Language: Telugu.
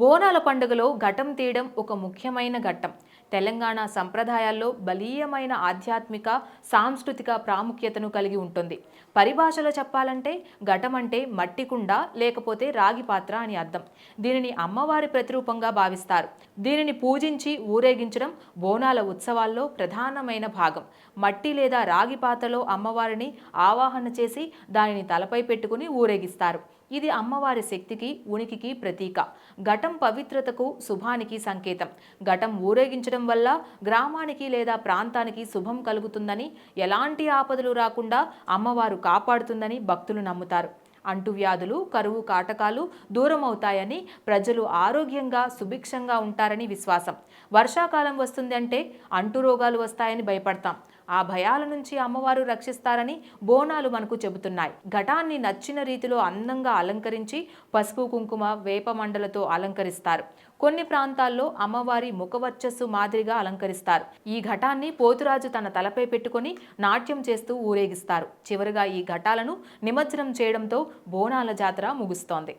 బోనాల పండుగలో ఘటం తీయడం ఒక ముఖ్యమైన ఘట్టం. తెలంగాణ సంప్రదాయాల్లో బలీయమైన ఆధ్యాత్మిక సాంస్కృతిక ప్రాముఖ్యతను కలిగి ఉంటుంది. పరిభాషలో చెప్పాలంటే ఘటం అంటే మట్టి కుండ లేకపోతే రాగి పాత్ర అని అర్థం. దీనిని అమ్మవారి ప్రతిరూపంగా భావిస్తారు. దీనిని పూజించి ఊరేగించడం బోనాల ఉత్సవాల్లో ప్రధానమైన భాగం. మట్టి లేదా రాగి పాత్రలో అమ్మవారిని ఆవాహన చేసి దానిని తలపై పెట్టుకుని ఊరేగిస్తారు. ఇది అమ్మవారి శక్తికి ఉనికికి ప్రతీక. ఘటం పవిత్రతకు శుభానికి సంకేతం. ఘటం ఊరేగించడం వల్ల గ్రామానికి లేదా ప్రాంతానికి శుభం కలుగుతుందని ఎలాంటి ఆపదలు రాకుండా అమ్మవారు కాపాడుతుందని భక్తులు నమ్ముతారు. అంటువ్యాధులు కరువు కాటకాలు దూరం అవుతాయని ప్రజలు ఆరోగ్యంగా సుభిక్షంగా ఉంటారని విశ్వాసం. వర్షాకాలం వస్తుందంటే అంటు రోగాలు వస్తాయని భయపడతాం. ఆ భయాల నుంచి అమ్మవారు రక్షిస్తారని బోనాలు మనకు చెబుతున్నాయి. ఘటాన్ని నచ్చిన రీతిలో అందంగా అలంకరించి పసుపు కుంకుమ వేప మండలతో అలంకరిస్తారు. కొన్ని ప్రాంతాల్లో అమ్మవారి ముఖవర్చస్సు మాదిరిగా అలంకరిస్తారు. ఈ ఘటాన్ని పోతురాజు తన తలపై పెట్టుకుని నాట్యం చేస్తూ ఊరేగిస్తారు. చివరిగా ఈ ఘటాలను నిమజ్జనం చేయడంతో బోనాల జాతర ముగుస్తోంది.